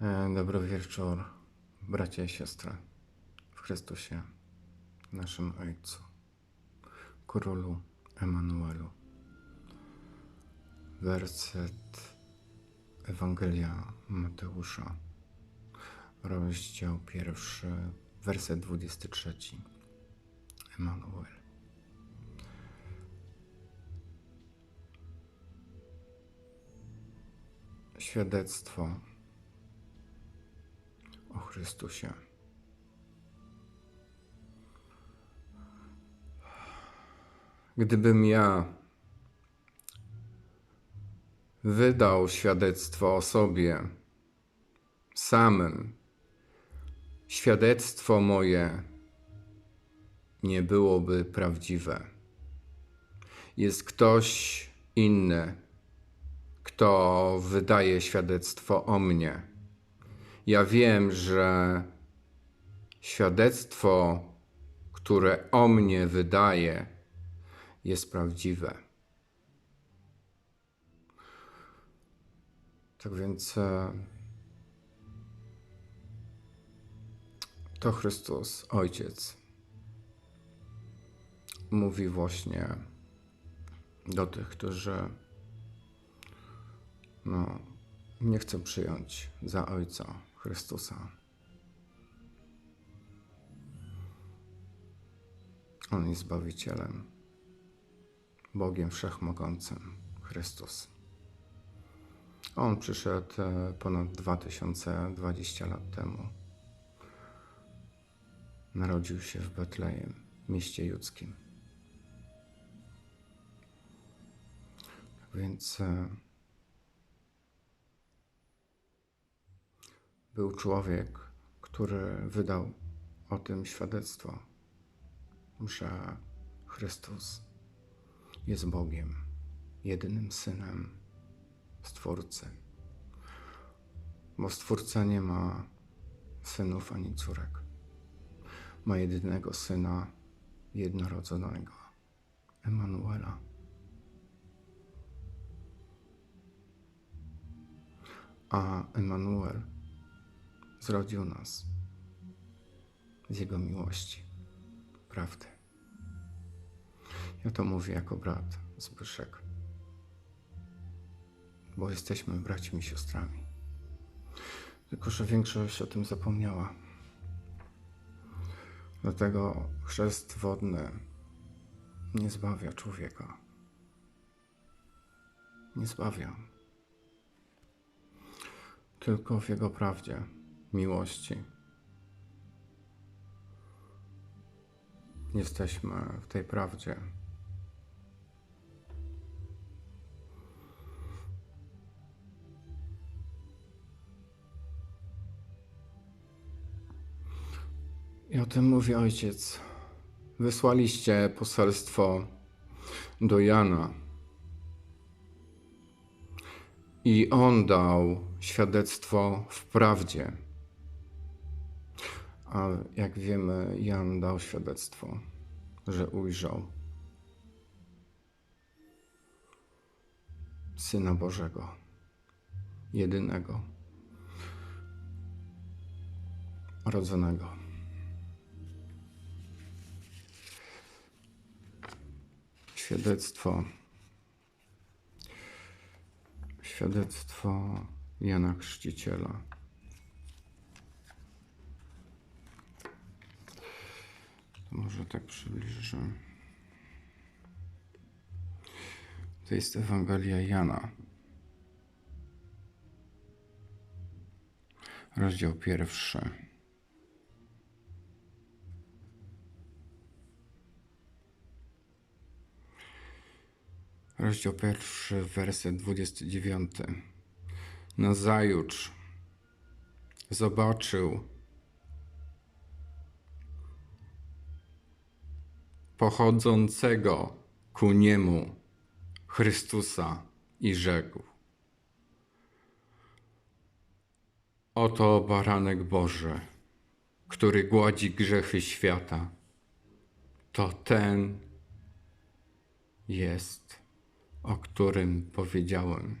E, Dobry wieczór, bracia i siostry w Chrystusie, naszym Ojcu, Królu Emanuelu. Werset Ewangelia Mateusza, rozdział pierwszy, werset 23. Emanuel. Świadectwo Chrystusie. Gdybym ja wydał świadectwo o sobie samym, świadectwo moje nie byłoby prawdziwe. Jest ktoś inny, kto wydaje świadectwo o mnie. Ja wiem, że świadectwo, które o mnie wydaje, jest prawdziwe. Tak więc e, to Chrystus, Ojciec, mówi właśnie do tych, którzy no, nie chcą przyjąć za Ojca Chrystusa. On jest Zbawicielem, Bogiem Wszechmogącym, Chrystus. On przyszedł e, ponad 2020 lat temu. Narodził się w Betlejem, mieście judzkim. Więc był człowiek, który wydał o tym świadectwo, że Chrystus jest Bogiem, jedynym synem Stwórcy. Bo Stwórca nie ma synów ani córek. Ma jedynego syna, jednorodzonego, Emanuela. A Emanuel zrodził nas z Jego miłości, prawdy. Ja to mówię jako brat Zbyszek, bo jesteśmy braćmi i siostrami. Tylko, że większość o tym zapomniała. Dlatego chrzest wodny nie zbawia człowieka. Nie zbawia. Tylko w Jego prawdzie miłości. Jesteśmy w tej prawdzie. I o tym mówi ojciec. Wysłaliście poselstwo do Jana. I on dał świadectwo w prawdzie. A jak wiemy, Jan dał świadectwo, że ujrzał Syna Bożego, jedynego, rodzonego. Świadectwo. Świadectwo Jana Chrzciciela. Może tak przybliżę. To jest Ewangelia Jana. Rozdział pierwszy. Rozdział pierwszy, werset 29. Nazajutrz zobaczył pochodzącego ku niemu Chrystusa i rzekł: Oto baranek Boży, który gładzi grzechy świata. To ten jest, o którym powiedziałem.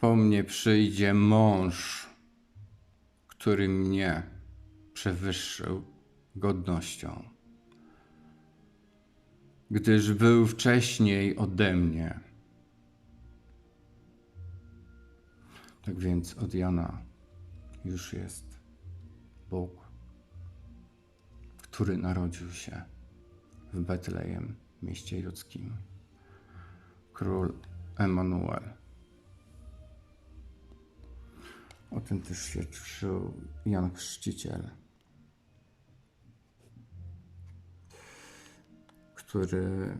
Po mnie przyjdzie mąż, który mnie przewyższył godnością, gdyż był wcześniej ode mnie. Tak więc od Jana już jest Bóg, który narodził się w Betlejem, mieście judzkim. Król Emanuel. O tym też świadczył Jan Chrzciciel, który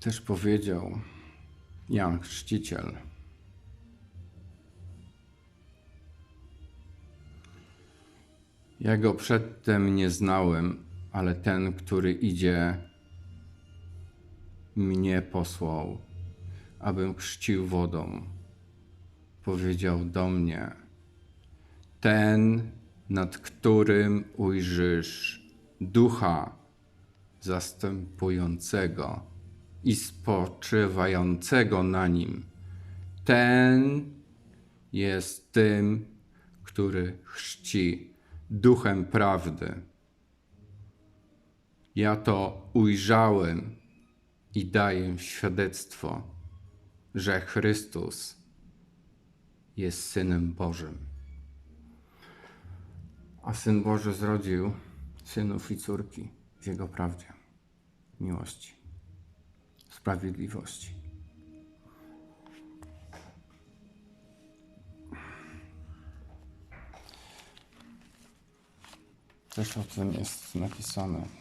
też powiedział, Jan Chrzciciel, Ja go przedtem nie znałem, ale ten, który idzie, mnie posłał, abym chrzcił wodą. Powiedział do mnie: Ten, nad którym ujrzysz ducha zastępującego i spoczywającego na nim, ten jest tym, który chrzci duchem prawdy. Ja to ujrzałem i daję świadectwo, że Chrystus jest Synem Bożym. A Syn Boży zrodził synów i córki w Jego prawdzie, miłości, sprawiedliwości. Też o tym jest napisane.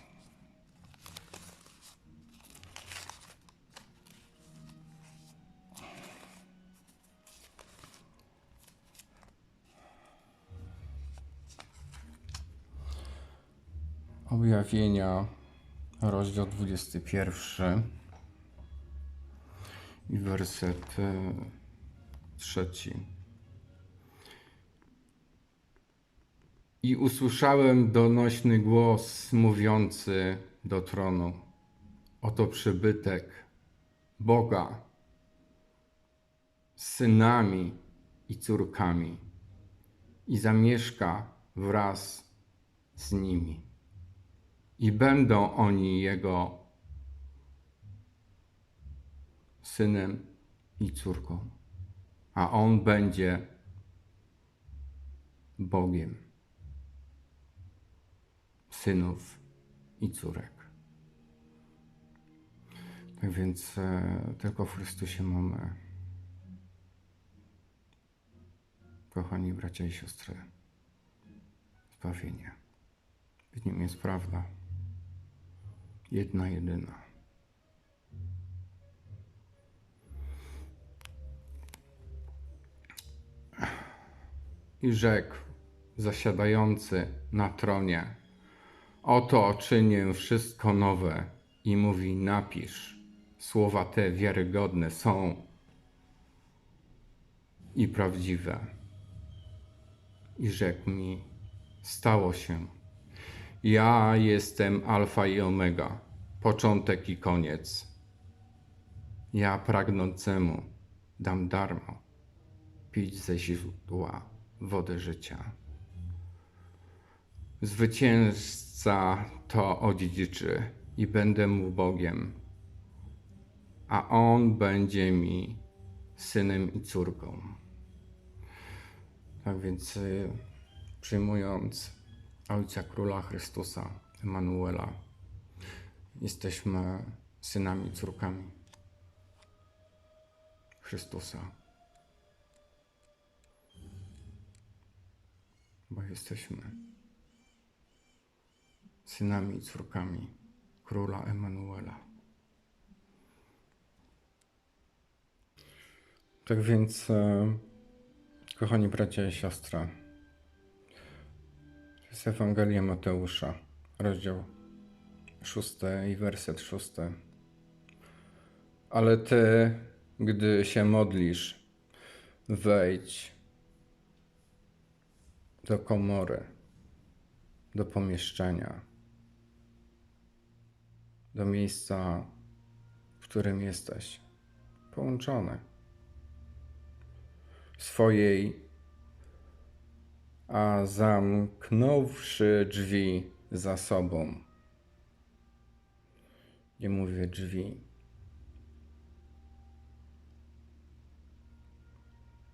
Objawienia, rozdział 21 i werset trzeci. I usłyszałem donośny głos mówiący do tronu: Oto przybytek Boga z synami i córkami i zamieszka wraz z nimi. I będą oni jego synem i córką, a on będzie Bogiem synów i córek. Tak więc e, tylko w Chrystusie mamy, kochani bracia i siostry, zbawienie. W nim jest prawda, jedna, jedyna. I rzekł zasiadający na tronie, Oto czynię wszystko nowe i mówi napisz. Słowa te wiarygodne są i prawdziwe. I rzekł mi, stało się. Ja jestem Alfa i Omega, początek i koniec. Ja pragnącemu dam darmo pić ze źródła wody życia. Zwycięzca to odziedziczy i będę mu Bogiem, a on będzie mi synem i córką. Tak więc y, przyjmując Ojca Króla Chrystusa, Emanuela, jesteśmy synami córkami Chrystusa. Bo jesteśmy synami córkami króla Emanuela. Tak więc, e, kochani bracia i siostry, to jest Ewangelia Mateusza, rozdział 6 i werset 6. Ale ty, gdy się modlisz, wejdź do komory, do pomieszczenia do miejsca, w którym jesteś, połączone. Swojej, a zamknąwszy drzwi za sobą. Nie mówię drzwi.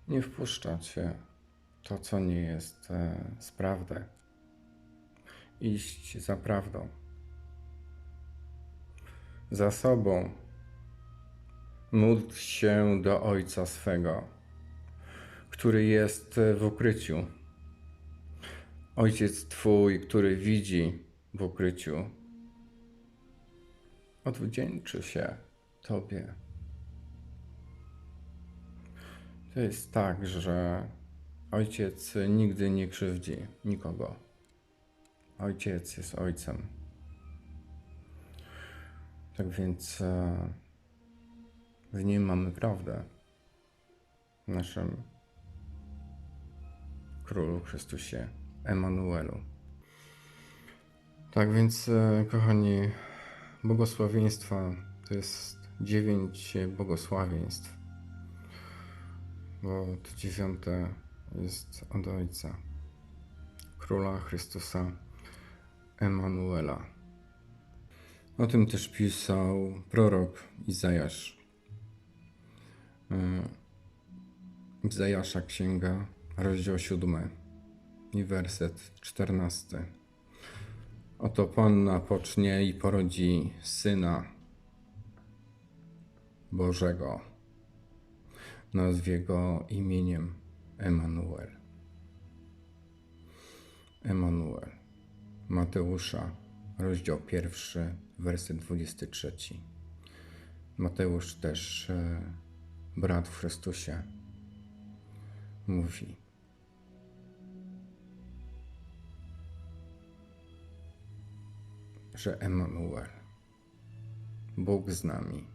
Nie wpuszczać się to, co nie jest e, sprawdę. Iść za prawdą. Za sobą. Módl się do Ojca swego, który jest w ukryciu. Ojciec Twój, który widzi w ukryciu, odwdzięczy się Tobie. To jest tak, że ojciec nigdy nie krzywdzi nikogo. Ojciec jest ojcem. Tak więc e, w nim mamy prawdę. W naszym Królu Chrystusie Emanuelu. Tak więc, e, kochani, błogosławieństwa to jest dziewięć błogosławieństw, bo to dziewiąte jest od Ojca, Króla Chrystusa Emanuela. O tym też pisał prorok Izajasz. E, Izajasza księga, rozdział 7 i werset 14. Oto Panna pocznie i porodzi syna Bożego. Nazwie go imieniem Emanuel. Emanuel. Mateusza, rozdział pierwszy, werset 23. Mateusz też, e, brat w Chrystusie, mówi: że Emanuel, Bóg z nami,